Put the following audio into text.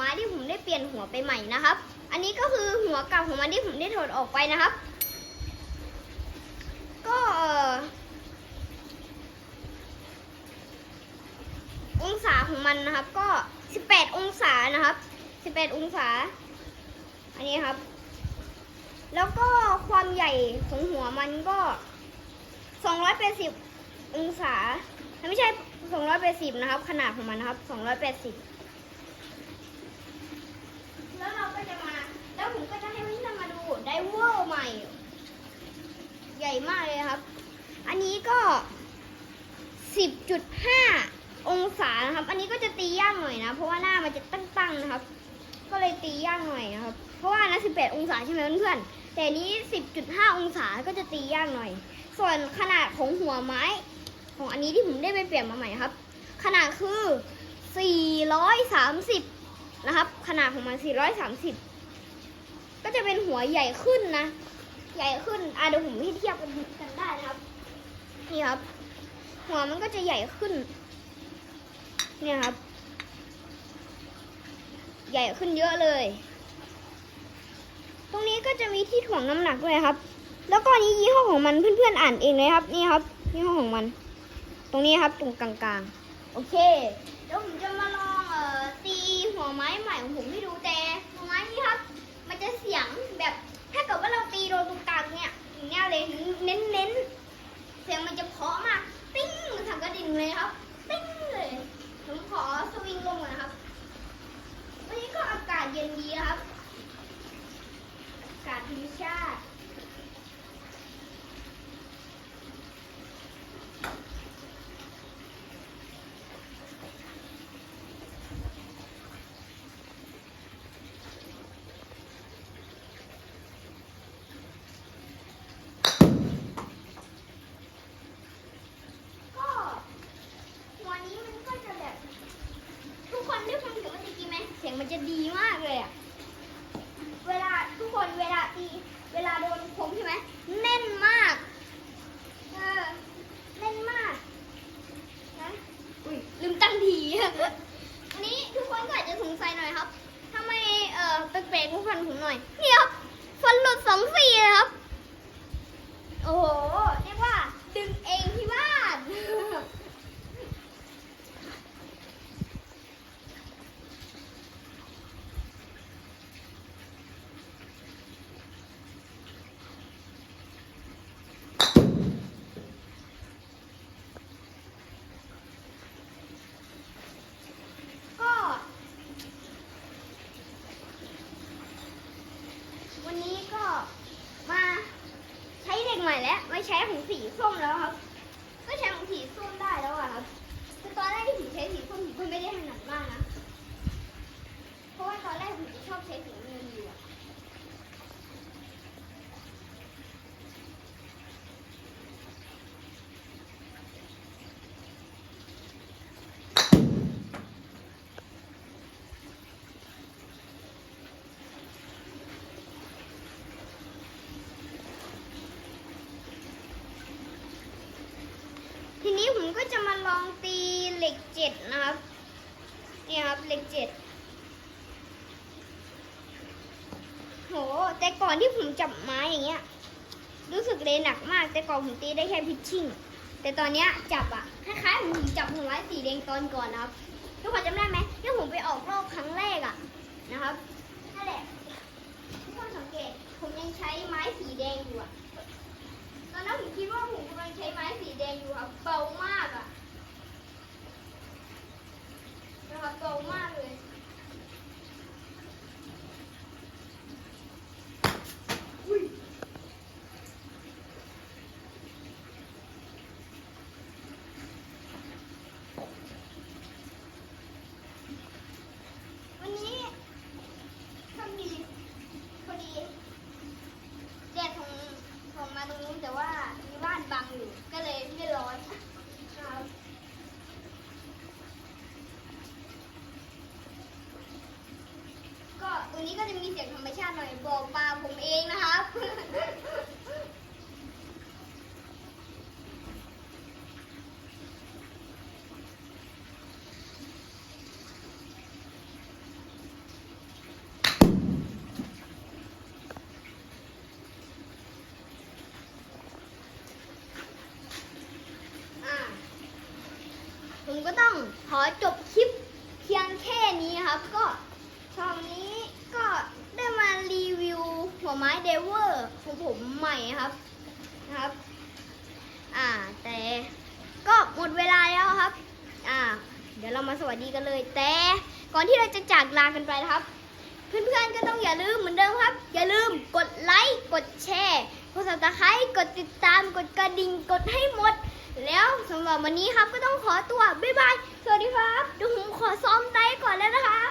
มาที่ผมได้เปลี่ยนหัวไปใหม่นะครับ อันนี้ก็คือหัวเก่าของมันที่ผมได้ถอดออกไปนะครับ ก็องศาของมันนะครับ ก็ 18 องศานะครับ 18 องศา อันนี้ครับ แล้วก็ความใหญ่ของหัวมันก็ 280 องศาไม่ใช่ 280 นะครับ ขนาดของมันนะครับ 280 แล้วเราก็จะมา แล้ว ผมก็จะให้พื่อนมาดูไดเวอร์ใหม่ ใหญ่มากเลยครับ อันนี้ก็ 10.5 องศานะครับ อันนี้ก็จะตียากหน่อยนะ เพราะว่าหน้ามันจะตั้งๆนะครับ ก็เลยตียากหน่อยนะครับ เพราะว่านะ18 องศาใช่ไหมเพื่อนๆ แต่นี้ 10.5 องศาก็จะตียากหน่อย ส่วนขนาดของหัวไม้ ของอันนี้ที่ผมได้ไปเปลี่ยนมาใหม่ครับ ขนาดคือ 430 นะครับ ขนาดของมัน 430 ก็จะเป็นหัวใหญ่ขึ้นนะ ใหญ่ขึ้นอะเดี๋ยวผมให้เทียบกันกันได้นะครับ นี่ครับ หัวมันก็จะใหญ่ขึ้น เนี่ยครับ ใหญ่ขึ้นเยอะเลย ตรงนี้ก็จะมีที่ถ่วงน้ำหนักด้วยครับ แล้วก็อันนี้ยี่ห้อของมันเพื่อนๆอ่านเองเลยครับ นี่ครับยี่ห้อของมัน ตรงนี้ครับตรงกลางๆ โอเค เดี๋ยวผมจะมาลองเอ่อตีหัวไม้ใหม่ของผมให้ดูแต่หัวไม้นี่ครับ มันจะเสียงแบบถ้าเกิดว่าเราตีโดนตรงกลางเนี่ยอย่างเงี้ยเลยเน้นเน้นๆเสียงมันจะเพราะมากติ้งเหมันทำกระดิ่งเลยครับติ้งเลยผมขอสวิงลงก่อนนะครับ วันนี้ก็อากาศเย็นดีนะครับ อากาศธรรมชาติ ก็หัวนี้มันก็จะแบบ ทุกคนได้ฟังเสียงมันจะดีไหมเสียงมันจะดีมากเลยอะเวลาทุกคนเวลาตีเวลาโดนผมใช่ไหมแน่นมากเออแน่นมากนะอุ้ยลืมตั้งที อันนี้ทุกคนก็อาจจะสงสัยหน่อยครับทำไมเออแปล หนูหน่อย เดี๋ยวฟันหลุดสองซี่เลยครับ โอ้โหเรียกว่าดึงเองที่บ้าน ก็ วันนี้ก็มาใช้เด็กให ม่แล้วไม่ใช้ของสีส้มแล้วครับก็ใช้ของสีส้มได้แล้วอะครับคือตอนแรกที่ผมใช้สีส้มผมก็ไม่ได้ถนัดมากนะเพราะว่าตอนแรกผมชอบใช้สีเงินอยู่อะทีนี้ผม ก็จะมาลองตีเหล็กเจ็ดนะครับ นี่ครับเหล็กเจ็ดโห แต่ก่อนที่ผมจับไม้อย่างเงี้ย รู้สึกเลยหนักมาก แต่ก่อนผมตีได้แค่พิชชิ่ง แต่ตอนเนี้ยจับอะคล้ายๆผมจับหัวไม้สีแดงตอนก่อนนะครับ ทุกคนจำได้ไหมที่ผมไปออกรอบครั้งแรกอะนะครับ นั่นแหละทุกคนสังเกต ผมยังใช้ไม้สีแดงอยู่อะ ตอนนั้นผมคิดว่าผมกำลังใช้ไม้สีแดงอยู่ครับเบามากอะนะครับเบามากเลย บอกมาผมเองนะครับ ผมก็ต้องขอจบคลิป มาสวัสดีกันเลย แต่ก่อนที่เราจะจากลากันไปนะครับ เพื่อนๆก็ต้องอย่าลืมเหมือนเดิมครับ อย่าลืมกดไลค์กดแชร์กด subscribe กดติดตามกดกระดิ่งกดให้หมด แล้วสำหรับวันนี้ครับก็ต้องขอตัวบ๊ายบายสวัสดีครับเดี๋ยวผมขอซ้อมไตก่อนแล้วนะครับ